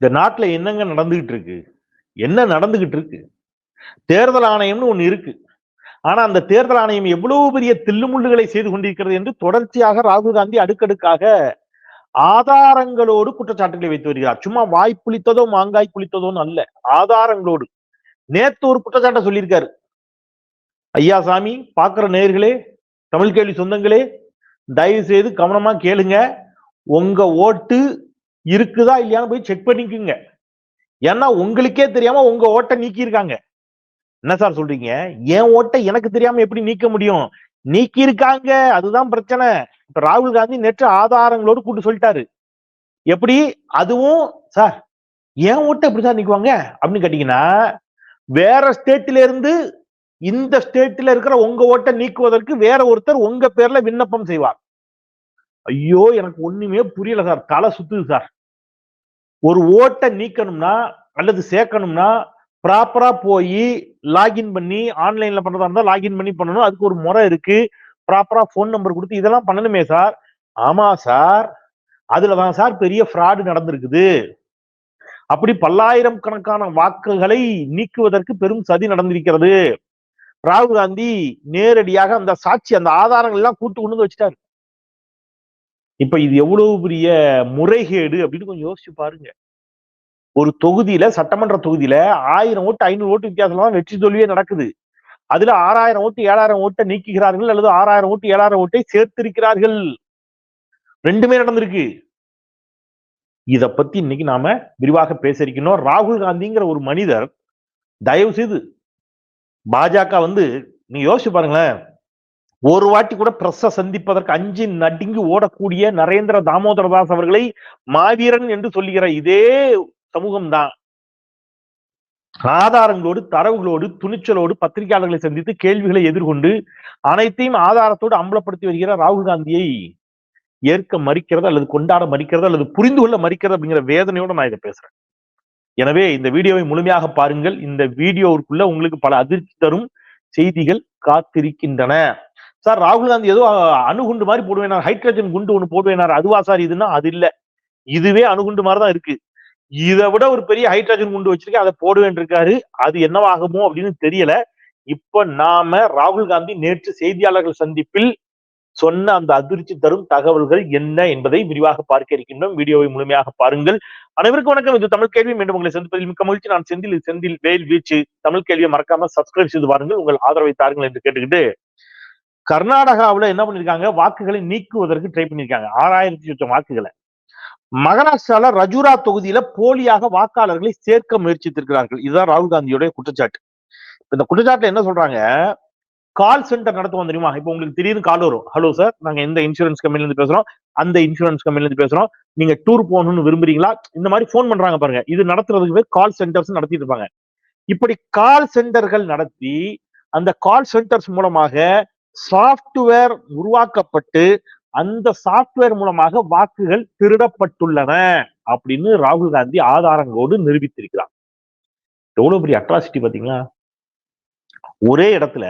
இந்த நாட்டில் என்னங்க நடந்துகிட்டு இருக்கு என்ன நடந்துகிட்டு இருக்கு தேர்தல் ஆணையம்னு ஒன்று இருக்கு. ஆனா அந்த தேர்தல் ஆணையம் எவ்வளவு பெரிய தில்லுமுள்ளுகளை செய்து கொண்டிருக்கிறது என்று தொடர்ச்சியாக ராகுல் காந்தி அடுக்கடுக்காக ஆதாரங்களோடு குற்றச்சாட்டுகளை வைத்து வருகிறார். சும்மா வாய் புளித்ததோ மாங்காய் புளித்ததோன்னு அல்ல. ஆதாரங்களோடு. நேத்து ஒரு குற்றச்சாட்டை சொல்லியிருக்காரு. ஐயா சாமி பாக்குற நேர்களே தமிழ் கேள்வி சொந்தங்களே தயவு செய்து கவனமா கேளுங்க. உங்க ஓட்டு இருக்குதா இல்லையான்னு போய் செக் பண்ணிக்குங்க. ஏன்னா உங்களுக்கே தெரியாம உங்க ஓட்டை நீக்கியிருக்காங்க. என்ன சார் சொல்றீங்க? என் ஓட்டை எனக்கு தெரியாம எப்படி நீக்க முடியும்? நீக்கி இருக்காங்க அதுதான் பிரச்சனை. இப்ப ராகுல் காந்தி நேற்று ஆதாரங்களோடு கூட்டு சொல்லிட்டாரு. எப்படி? அதுவும் சார் என் ஓட்டை எப்படி சார் நீக்குவாங்க? அப்படின்னு கேட்டீங்கன்னா வேற ஸ்டேட்ல இருந்து இந்த ஸ்டேட்ல இருக்கிற உங்க ஓட்டை நீக்குவதற்கு வேற ஒருத்தர் உங்க பேர்ல விண்ணப்பம் செய்வார். ஐயோ எனக்கு ஒண்ணுமே புரியல சார் தலை சுத்துது சார் ஒரு ஓட்டை நீக்கணும்னா அல்லது சேர்க்கணும்னா ப்ராப்பரா போய் லாகின் பண்ணி ஆன்லைன்ல பண்றதா இருந்தா லாகின் பண்ணி பண்ணணும். அதுக்கு ஒரு முறை இருக்கு. ப்ராப்பரா ஃபோன் நம்பர் கொடுத்து இதெல்லாம் பண்ணணுமே சார். ஆமா சார். அதுலதான் சார் பெரிய ஃப்ராடு நடந்திருக்குது. அப்படி பல்லாயிரம் கணக்கான வாக்குகளை நீக்குவதற்கு பெரும் சதி நடந்திருக்கிறது. ராகுல் காந்தி நேரடியாக அந்த சாட்சி அந்த ஆதாரங்கள் எல்லாம் கூட்டு கொண்டு வந்து வச்சுட்டாரு. இப்ப இது எவ்வளவு பெரிய முறைகேடு அப்படின்னு கொஞ்சம் யோசிச்சு பாருங்க. ஒரு தொகுதியில சட்டமன்ற தொகுதியில ஆயிரம் ஓட்டு ஐநூறு ஓட்டு வித்தியாசம் தான் வெற்றி தோல்வியே நடக்குது. அதுல ஆறாயிரம் ஓட்டு ஏழாயிரம் ஓட்டை நீக்குகிறார்கள் அல்லது ஆறாயிரம் ஓட்டு ஏழாயிரம் ஓட்டை சேர்த்திருக்கிறார்கள். ரெண்டுமே நடந்திருக்கு. இத பத்தி இன்னைக்கு நாம விரிவாக பேசிருக்கணும் ராகுல் காந்திங்கிற ஒரு மனிதர் தயவு செய்து பாஜக வந்து நீங்க யோசிச்சு பாருங்களேன். ஒரு வாட்டி கூட பிரஸ்ஸ சந்திப்பதற்கு அஞ்சு நடுங்கி ஓடக்கூடிய நரேந்திர தாமோதரதாஸ் அவர்களை மாவீரன் என்று சொல்லுகிற இதே சமூகம் தான் ஆதாரங்களோடு தரவுகளோடு துணிச்சலோடு பத்திரிகையாளர்களை சந்தித்து கேள்விகளை எதிர்கொண்டு அனைத்தையும் ஆதாரத்தோடு அம்பலப்படுத்தி வருகிற ராகுல் காந்தியை ஏற்க மறிக்கிறது அல்லது கொண்டாட மறிக்கிறது அல்லது புரிந்து கொள்ள மறிக்கிறது அப்படிங்கிற வேதனையோட நான் இதை பேசுறேன். எனவே இந்த வீடியோவை முழுமையாக பாருங்கள். இந்த வீடியோவுக்குள்ள உங்களுக்கு பல அதிர்ச்சி தரும் செய்திகள் காத்திருக்கின்றன. சார் ராகுல் காந்தி ஏதோ அணுகுண்டு மாதிரி போடுவேனார். ஹைட்ரஜன் குண்டு ஒன்று போடுவேனார். அதுவா சார் இதுன்னா? அது இல்ல. இதுவே அணுகுண்டு மாதிரி தான் இருக்கு. இதை விட ஒரு பெரிய ஹைட்ரஜன் குண்டு வச்சிருக்கேன். அதை போடுவேன் இருக்காரு. அது என்னவாகுமோ அப்படின்னு தெரியல. இப்ப நாம ராகுல் காந்தி நேற்று செய்தியாளர்கள் சந்திப்பில் சொன்ன அந்த அதிர்ச்சி தரும் தகவல்கள் என்ன என்பதை விரிவாக பார்க்க இருக்கின்றோம் வீடியோவை முழுமையாக பாருங்கள். அனைவருக்கும் வணக்கம். இது தமிழ் கேள்வி. மீண்டும் உங்களை சந்திப்பதில் மிக்க மகிழ்ச்சி. நான் செந்தில் செந்தில் வேல் வீச்சு. தமிழ் கேள்வியை மறக்காம சப்ஸ்கிரைப் செய்து பாருங்கள். உங்கள் ஆதரவை தாருங்கள் என்று கேட்டுக்கிட்டு கர்நாடகாவில் என்ன பண்ணிருக்காங்க? வாக்குகளை நீக்குவதற்கு ட்ரை பண்ணிருக்காங்க. ஆறாயிரத்தி சொச்சம் வாக்குகளை. மகாராஷ்டிரால ரஜூரா தொகுதியில போலியாக வாக்காளர்களை சேர்க்க முயற்சித்திருக்கிறார்கள். இதுதான் ராகுல் காந்தியுடைய குற்றச்சாட்டு. இந்த குற்றச்சாட்டுல என்ன சொல்றாங்க? கால் சென்டர் நடத்துவோம் தெரியுமா? இப்போ உங்களுக்கு திடீர்னு கால் வரும். ஹலோ சார் நாங்க எந்த இன்சூரன்ஸ் கம்பெனில இருந்து பேசுறோம். அந்த இன்சூரன்ஸ் கம்பெனில இருந்து பேசுறோம். நீங்க டூர் போகணும்னு விரும்புறீங்களா? இந்த மாதிரி போன் பண்றாங்க பாருங்க. இது நடத்துறதுக்கு பேர் கால் சென்டர்ஸ் நடத்திட்டு இருப்பாங்க. இப்படி கால் சென்டர்கள் நடத்தி அந்த கால் சென்டர்ஸ் மூலமாக சாப்ட்வேர் உருவாக்கப்பட்டு அந்த சாப்ட்வேர் மூலமாக வாக்குகள் திருடப்பட்டுள்ளன அப்படின்னு ராகுல் காந்தி ஆதாரங்களோடு நிரூபித்திருக்கிறார். எவ்வளவு பெரிய அட்ராசிட்டி பாத்தீங்களா ஒரே இடத்துல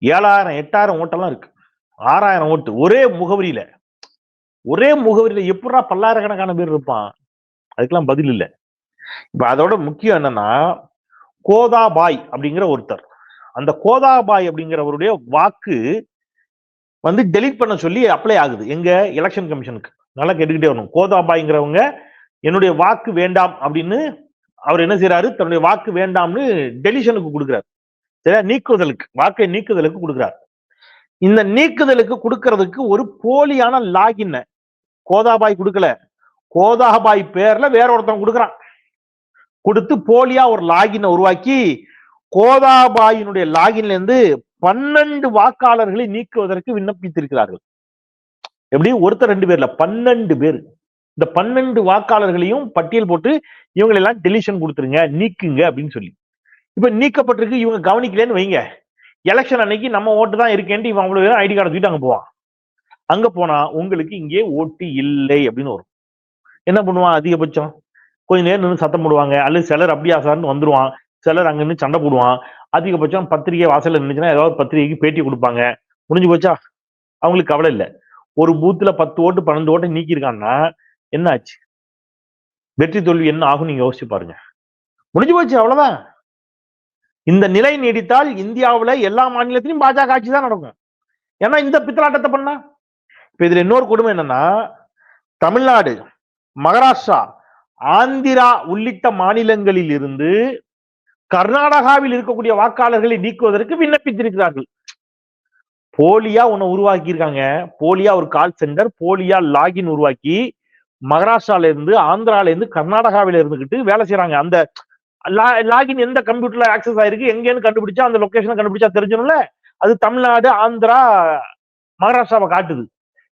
ஏழாயிரம் எட்டாயிரம் ஓட்டெல்லாம் இருக்கு. ஆறாயிரம் ஓட்டு ஒரே முகவரியில. ஒரே முகவரியில எப்படா பல்லாயிரக்கணக்கான பேர் இருப்பான்? அதுக்கெல்லாம் பதில் இல்லை. இப்ப அதோட முக்கியம் என்னன்னா கோதாபாய் அப்படிங்கிற ஒருத்தர். அந்த கோதாபாய் அப்படிங்கிறவருடைய வாக்கு வந்து டெலீட் பண்ண சொல்லி அப்ளை ஆகுது. எங்க எலெக்ஷன் கமிஷனுக்கு நல்லா கேட்டுக்கிட்டே வரணும். கோதாபாய்ங்கிறவங்க என்னுடைய வாக்கு வேண்டாம் அப்படின்னு அவர் என்ன செய்யறாரு தன்னுடைய வாக்கு வேண்டாம்னு டெலிஷனுக்கு கொடுக்குறாரு. சரியா? நீக்குதலுக்கு வாக்கை நீக்குதலுக்கு கொடுக்குறாரு. இந்த நீக்குதலுக்கு கொடுக்கறதுக்கு ஒரு போலியான லாகின் கோதாபாய் கொடுக்கல. கோதாபாய் பேர்ல வேற ஒருத்தன் கொடுக்குறான். கொடுத்து போலியா ஒரு லாகினை உருவாக்கி கோதாபாயினுடைய லாகின்ல இருந்து பன்னெண்டு வாக்காளர்களை நீக்குவதற்கு விண்ணப்பித்திருக்கிறார்கள். எப்படி? ஒருத்தர் ரெண்டு பேர்ல பன்னெண்டு பேர். இந்த பன்னெண்டு வாக்காளர்களையும் பட்டியல் போட்டு இவங்களெல்லாம் டெலிஷன் கொடுத்துருங்க நீக்குங்க அப்படின்னு சொல்லி. இப்ப நீக்கப்பட்டிருக்கு இவங்க கவனிக்கலன்னு வைங்க. எலெக்ஷன் அன்னைக்கு நம்ம ஓட்டு தான் இருக்கேன்ட்டு இவன் அவ்வளவு பேரும் ஐடி கார்டு தூக்கிட்டு அங்க போவான். அங்க போனா உங்களுக்கு இங்கே ஓட்டு இல்லை அப்படின்னு வரும். என்ன பண்ணுவான்? அதிகபட்சம். கொஞ்ச நேரம் நின்று சத்தம் போடுவாங்க. அல்லது சிலர் அப்படியா சார்னு வந்துருவான். சிலர் அங்க நின்று சண்டை போடுவான். அதிகபட்சம் பத்திரிகை வாசல்ல நின்றுச்சுன்னா ஏதாவது பத்திரிகைக்கு பேட்டி கொடுப்பாங்க. முடிஞ்சு போச்சா? அவங்களுக்கு கவலை இல்லை. ஒரு பூத்துல பத்து ஓட்டு பன்னெண்டு ஓட்டு நீக்கியிருக்காங்கன்னா என்ன ஆச்சு வெற்றி தோல்வி என்ன ஆகும் நீங்க யோசிச்சு பாருங்க. முடிஞ்சு போச்சு அவ்வளவுதான். இந்த நிலை நீடித்தால் இந்தியாவுல எல்லா மாநிலத்திலும் பாஜக ஆட்சி தான் நடக்கும். ஏன்னா இந்த பித்தலாட்டத்தை பண்ணா? இப்ப இதுல இன்னொரு கொடுமை என்னன்னா தமிழ்நாடு மகாராஷ்டிரா ஆந்திரா உள்ளிட்ட மாநிலங்களில் இருந்து கர்நாடகாவில் இருக்கக்கூடிய வாக்காளர்களை நீக்குவதற்கு விண்ணப்பித்திருக்கிறார்கள். போலியா உன்னை உருவாக்கி இருக்காங்க போலியா ஒரு கால் சென்டர் போலியா லாகின் உருவாக்கி மகாராஷ்டிரால இருந்து ஆந்திரால இருந்து கர்நாடகாவில இருந்துகிட்டு வேலை செய்யறாங்க அந்த லாகின் எந்த கம்ப்யூட்டர்ல ஆக்சஸ் ஆயிருக்கு எங்கேன்னு கண்டுபிடிச்சா அந்த லொகேஷனை கண்டுபிடிச்சா தெரிஞ்சிடும்ல? அது தமிழ்நாடு ஆந்திரா மகாராஷ்டிராவை காட்டுது.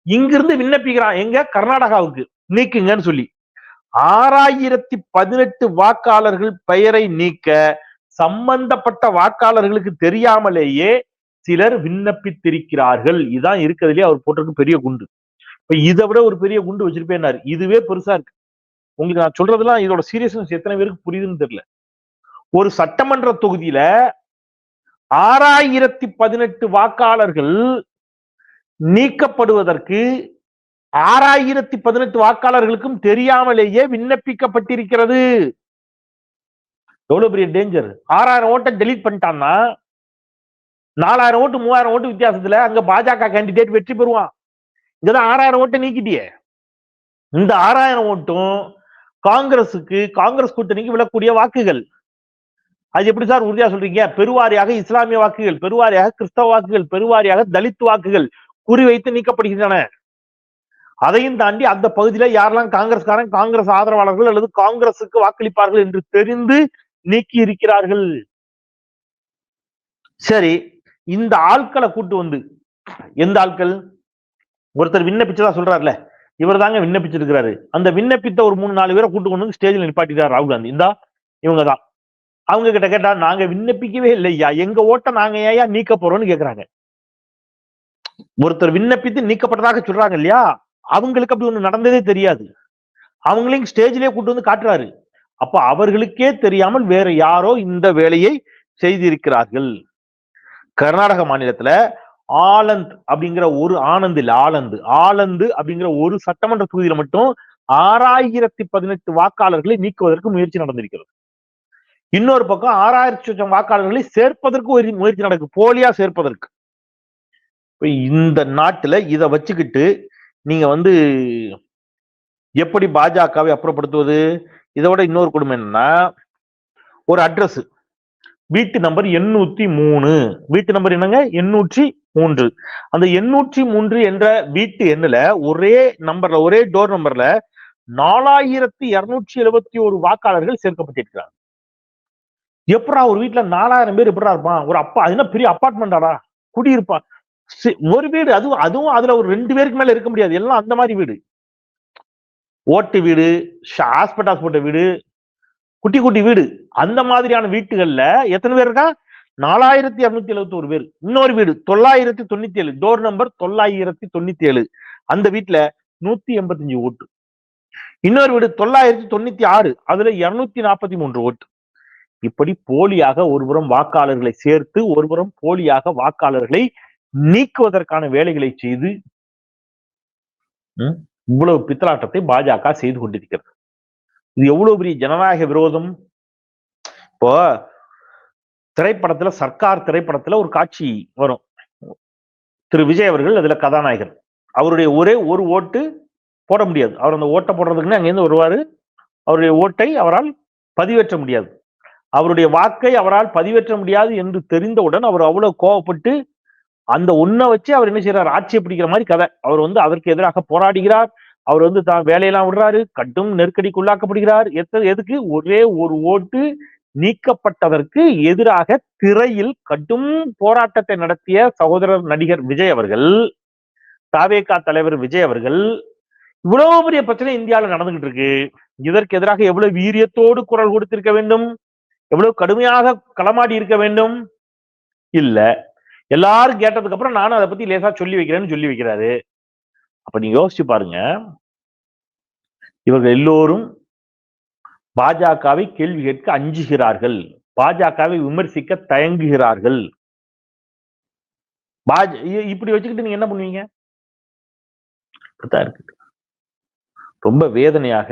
இங்கிருந்து விண்ணப்பிக்கிறான். எங்க? கர்நாடகாவுக்கு. நீக்குங்கன்னு சொல்லி. ஆறாயிரத்தி பதினெட்டு வாக்காளர்கள் பெயரை நீக்க சம்பந்தப்பட்ட வாக்காளர்களுக்கு தெரியாமலேயே சிலர் விண்ணப்பித்திருக்கிறார்கள். இதான் இருக்கிறதுலே அவர் போட்டிருக்கு பெரிய குண்டு. இப்ப இதை விட ஒரு பெரிய குண்டு வச்சிருப்பேன்னாரு. இதுவே பெருசா இருக்கு. உங்களுக்கு நான் சொல்றதெல்லாம் இதோட சீரியஸ்னஸ் எத்தனை பேருக்கு புரியுதுன்னு தெரியல. ஒரு சட்டமன்ற தொகுதியில ஆறாயிரத்தி பதினெட்டு வாக்காளர்கள் நீக்கப்படுவதற்கு ஆறாயிரத்தி பதினெட்டு வாக்காளர்களுக்கும் தெரியாமலேயே விண்ணப்பிக்கப்பட்டிருக்கிறது. எவ்வளவு பெரிய டேஞ்சர் ஆறாயிரம் ஓட்டை டெலீட் பண்ணிட்டான்னா நாலாயிரம் ஓட்டு மூவாயிரம் ஓட்டு வித்தியாசத்துல அங்க பாஜக கேண்டிடேட் வெற்றி பெறுவான். இங்கதான் ஆறாயிரம் ஓட்டை நீக்கிட்டியே. இந்த ஆறாயிரம் ஓட்டும் காங்கிரசுக்கு காங்கிரஸ் கூட்டணிக்கு விழக்கூடிய வாக்குகள். அது எப்படி சார் உறுதியா சொல்றீங்க? பெருவாரியாக இஸ்லாமிய வாக்குகள் பெருவாரியாக கிறிஸ்தவ வாக்குகள் பெருவாரியாக தலித் வாக்குகள் குறிவைத்து நீக்கப்படுகின்றன. அதையும் தாண்டி அந்த பகுதியில யாரெல்லாம் காங்கிரஸ்காரன் காங்கிரஸ் ஆதரவாளர்கள் அல்லது காங்கிரசுக்கு வாக்களிப்பார்கள் என்று தெரிந்து நீக்கி இருக்கிறார்கள். சரி இந்த ஆட்களை கூட்டு வந்து எந்த ஆட்கள்? ஒருத்தர் விண்ணப்பிச்சதா சொல்றாருல இவர் தாங்க விண்ணப்பிச்சிருக்கிறாரு. அந்த விண்ணப்பித்த ஒரு மூணு நாலு பேரை கூட்டு கொண்டு வந்து ஸ்டேஜில் நிப்பாட்டிட்டார் ராகுல் காந்தி. இந்தா இவங்க தான் அவங்க கிட்ட கேட்டா நாங்க விண்ணப்பிக்கவே இல்லையா எங்க ஓட்ட நாங்க ஏயா நீக்க போறோம்னு கேக்குறாங்க. ஒருத்தர் விண்ணப்பித்து நீக்கப்பட்டதாக சொல்றாங்க இல்லையா? அவங்களுக்கு அப்படி ஒண்ணு நடந்ததே தெரியாது. அவங்களையும் ஸ்டேஜ்லயே கூட்டு வந்து காட்டுறாரு. அப்ப அவர்களுக்கே தெரியாமல் வேற யாரோ இந்த வேலையை செய்திருக்கிறார்கள். கர்நாடக மாநிலத்துல ஆலந்த் அப்படிங்கிற ஒரு ஆனந்த் இல்ல ஆலந்து. ஆலந்து அப்படிங்கிற ஒரு சட்டமன்ற தொகுதியில மட்டும் ஆறாயிரத்தி பதினெட்டு வாக்காளர்களை நீக்குவதற்கு முயற்சி நடந்திருக்கிறது. இன்னொரு பக்கம் ஆறாயிரத்தி லட்சம் வாக்காளர்களை சேர்ப்பதற்கு ஒரு முயற்சி நடக்கு போலியா சேர்ப்பதற்கு. இந்த நாட்டுல இதை வச்சுக்கிட்டு நீங்க வந்து எப்படி பாஜகவை அப்புறப்படுத்துவது? இதோட இன்னொரு குடும்பம் என்னன்னா ஒரு அட்ரஸ் வீட்டு நம்பர் எண்ணூத்தி மூணு. வீட்டு நம்பர் என்னங்க? எண்ணூற்றி மூன்று. அந்த எண்ணூற்றி மூன்று என்ற வீட்டு எண்ணுல ஒரே நம்பர்ல ஒரே டோர் நம்பர்ல நாலாயிரத்தி இருநூற்றி எழுபத்தி ஒரு வாக்காளர்கள் சேர்க்கப்பட்டிருக்கிறாங்க. எப்படா ஒரு வீட்டுல நாலாயிரம் பேர் எப்படா இருப்பான்? ஒரு அப்பா அது என்ன பெரிய அப்பார்ட்மெண்டாடா குடியிருப்பான் ஒரு வீடு அதுவும் அதுவும் அதுல ஒரு ரெண்டு பேருக்கு மேல இருக்க முடியாது. எல்லாம் அந்த மாதிரி வீடு. ஓட்டு வீடு ஹாஸ்பிட்டாஸ் போட்ட வீடு குட்டி குட்டி வீடு. அந்த மாதிரியான வீட்டுகள்ல எத்தனை பேர் இருக்கா? நாலாயிரத்தி இருநூத்தி எழுபத்தி ஒரு பேர். இன்னொரு வீடு தொள்ளாயிரத்தி தொண்ணூத்தி ஏழு டோர் நம்பர் தொள்ளாயிரத்தி தொண்ணூத்தி ஏழு அந்த வீட்டுல நூத்தி எண்பத்தஞ்சு ஓட்டு. இன்னொரு வீடு தொள்ளாயிரத்தி தொண்ணூத்தி ஆறு. அதுல இருநூத்தி நாற்பத்தி மூன்று ஓட்டு. இப்படி போலியாக ஒருபுறம் வாக்காளர்களை சேர்த்து ஒருபுறம் போலியாக வாக்காளர்களை நீக்குவதற்கான வேலைகளை செய்து இவ்வளவு பித்தலாட்டத்தை பாஜக செய்து கொண்டிருக்கிறது. இது எவ்வளவு பெரிய ஜனநாயக விரோதம்? இப்போ திரைப்படத்துல சர்க்கார் திரைப்படத்துல ஒரு காட்சி வரும். திரு. விஜய் அவர்கள் அதுல கதாநாயகர். அவருடைய ஒரே ஒரு ஓட்டு போட முடியாது. அவர் அந்த ஓட்டை போடுறதுக்குன்னு அங்கேருந்து வருவாரு. அவருடைய ஓட்டை அவரால் பதிவேற்ற முடியாது. அவருடைய வாக்கை அவரால் பதிவேற்ற முடியாது என்று தெரிந்தவுடன் அவர் அவ்வளவு கோவப்பட்டு அந்த ஒன்றை வச்சு அவர் என்ன செய்யறாரு ஆட்சியை பிடிக்கிற மாதிரி கதை. அவர் வந்து அதற்கு எதிராக போராடுகிறார். அவர் வந்து தான் வேலையெல்லாம் விடுறாரு. கட்டும் நெருக்கடிக்குள்ளாக்கப்படுகிறார். எத்த எதுக்கு? ஒரே ஒரு ஓட்டு நீக்கப்பட்டதற்கு எதிராக திரையில் கடும் போராட்டத்தை நடத்திய சகோதரர் நடிகர் விஜய் அவர்கள் தாவேகா தலைவர் விஜய் அவர்கள் இவ்வளவு பெரிய பிரச்சனை இந்தியாவில் நடந்துகிட்டு இருக்கு. இதற்கு எதிராக எவ்வளவு வீரியத்தோடு குரல் கொடுத்திருக்க வேண்டும்? எவ்வளவு கடுமையாக களமாடி இருக்க வேண்டும்? இல்ல. எல்லாரும் கேட்டதுக்கு அப்புறம் நானும் அதை பத்தி லேசா சொல்லி வைக்கிறேன்னு சொல்லி வைக்கிறாரு. அப்ப நீங்க யோசிச்சு பாருங்க. இவர்கள் எல்லோரும் பாஜகவை கேள்வி கேட்க அஞ்சுகிறார்கள். பாஜகவை விமர்சிக்க தயங்குகிறார்கள். பாஜ இப்படி வச்சுக்கிட்டு நீங்க என்ன பண்ணுவீங்க? இருக்கு. ரொம்ப வேதனையாக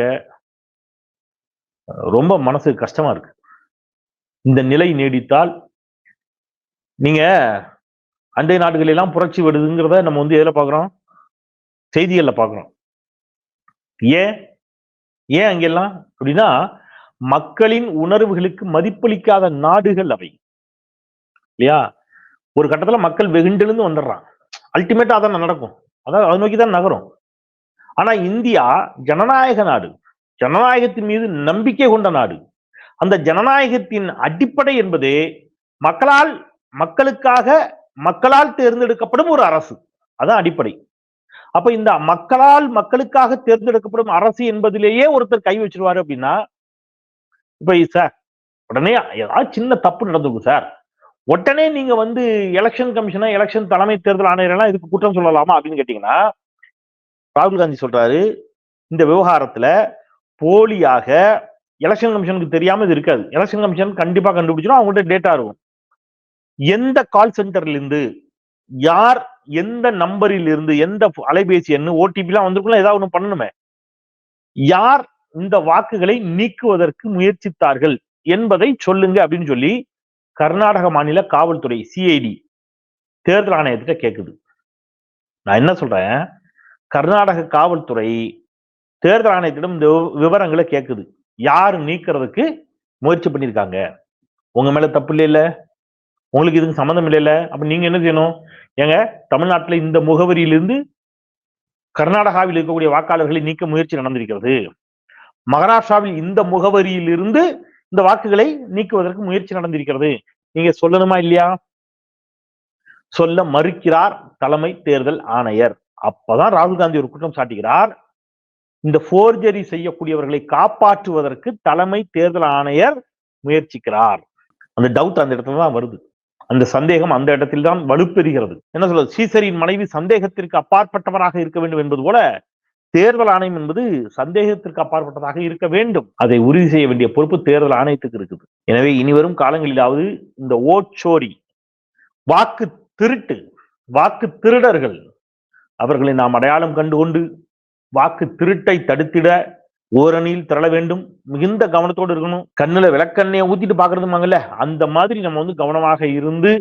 ரொம்ப மனசு கஷ்டமா இருக்கு. இந்த நிலை நீடித்தால் நீங்க அண்டை நாடுகள் எல்லாம் புரட்சி வருதுங்கிறத நம்ம வந்து எதில் பாக்குறோம் செய்திகள்ல பாக்குறோம் ஏன்? ஏன் அங்கெல்லாம்? அப்படின்னா மக்களின் உணர்வுகளுக்கு மதிப்பளிக்காத நாடுகள் அவை. இல்லையா? ஒரு கட்டத்துல மக்கள் வெகுண்டிலிருந்து வந்துடுறான். அல்டிமேட்டா அதான் நடக்கும். அதான் அதை நோக்கி தான் நகரும். ஆனா இந்தியா ஜனநாயக நாடு. ஜனநாயகத்தின் மீது நம்பிக்கை கொண்ட நாடு. அந்த ஜனநாயகத்தின் அடிப்படை என்பது மக்களால் மக்களுக்காக மக்களால் தேர்ந்தெடுக்கப்படும் ஒரு அரசு. அதான் அடிப்படை. அப்ப இந்த மக்களால் மக்களுக்காக தேர்ந்தெடுக்கப்படும் அரசு என்பதிலேயே ஒருத்தர் கை வச்சிருவாரு அப்படின்னா இப்ப சார் உடனே ஏதாவது சின்ன தப்பு நடந்திருக்கும் சார். உடனே நீங்க வந்து எலெக்ஷன் கமிஷனா எலெக்ஷன் தலைமை தேர்தல் ஆணையரெல்லாம் இதுக்கு குற்றம் சொல்லலாமா அப்படின்னு கேட்டீங்கன்னா ராகுல் காந்தி சொல்றாரு இந்த விவகாரத்துல போலியாக எலெக்ஷன் கமிஷனுக்கு தெரியாம இது இருக்காது. எலெக்ஷன் கமிஷன் கண்டிப்பா கண்டுபிடிச்சிடும் அவங்கள்ட்ட டேட்டா இருக்கும். எந்த கால் சென்டர்ல இருந்து யார் எந்த நம்பரில் இருந்து எந்த அலைபேசி எண்ணு ஓடிபிலாம் வந்திருக்கலாம் ஏதாவது ஒன்று பண்ணணுமே. யார் இந்த வாக்குகளை நீக்குவதற்கு முயற்சித்தார்கள் என்பதை சொல்லுங்க அப்படின்னு சொல்லி கர்நாடக மாநில காவல்துறை சிஐடி தேர்தல் ஆணையத்திட்ட கேட்குது நான் என்ன சொல்றேன்? கர்நாடக காவல்துறை தேர்தல் ஆணையத்திடம் இந்த விவரங்களை கேட்குது யார் நீக்கிறதுக்கு முயற்சி பண்ணியிருக்காங்க உங்க மேல தப்பு இல்லை உங்களுக்கு இதுக்கு சம்மந்தம் இல்லைல்ல. அப்ப நீங்க என்ன செய்யணும்? ஏங்க தமிழ்நாட்டில் இந்த முகவரியிலிருந்து கர்நாடகாவில் இருக்கக்கூடிய வாக்காளர்களை நீக்க முயற்சி நடந்திருக்கிறது. மகாராஷ்டிராவில் இந்த முகவரியிலிருந்து இந்த வாக்குகளை நீக்குவதற்கு முயற்சி நடந்திருக்கிறது. நீங்க சொல்லணுமா இல்லையா? சொல்ல மறுக்கிறார் தலைமை தேர்தல் ஆணையர். அப்பதான் ராகுல் காந்தி ஒரு குற்றம் சாட்டுகிறார். இந்த போர்ஜரி செய்யக்கூடியவர்களை காப்பாற்றுவதற்கு தலைமை தேர்தல் ஆணையர் முயற்சிக்கிறார். அந்த டவுட் அந்த இடத்துல தான் வருது. அந்த சந்தேகம் அந்த இடத்தில் தான் வலுப்பெறுகிறது. என்ன சொல்றது? சீசரின் மனைவி சந்தேகத்திற்கு அப்பாற்பட்டவராக இருக்க வேண்டும் என்பது போல தேர்தல் ஆணையம் என்பது சந்தேகத்திற்கு அப்பாற்பட்டதாக இருக்க வேண்டும். அதை உறுதி செய்ய வேண்டிய பொறுப்பு தேர்தல் ஆணையத்துக்கு இருக்குது. எனவே இனிவரும் காலங்களிலாவது இந்த ஓச்சோரி வாக்கு திருட்டு வாக்கு திருடர்கள் அவர்களை நாம் அடையாளம் கண்டுகொண்டு வாக்கு திருட்டை தடுத்திட ஓரணியில் திரள வேண்டும். மிகுந்த கவனத்தோடு இருக்கணும். கண்ணுல விளக்கண்ணையை ஊத்திட்டு பாக்குறதுமாங்கல்ல அந்த மாதிரி நம்ம வந்து கவனமாக இருந்து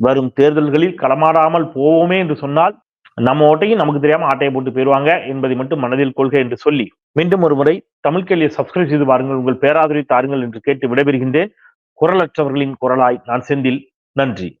வரும் தேர்தல்களில் களமாடாமல் போவோமே என்று சொன்னால் நம்ம ஓட்டையும் நமக்கு தெரியாம ஆட்டையை போட்டு போயிடுவாங்க என்பதை மட்டும் மனதில் கொள்க என்று சொல்லி மீண்டும் ஒரு முறை தமிழ் கேள்வியை சப்ஸ்கிரைப் செய்து பாருங்கள். உங்கள் பேராதரவை தாருங்கள் என்று கேட்டு விடைபெறுகின்றேன். குரலற்றவர்களின் குரலாய் நான் செந்தில். நன்றி.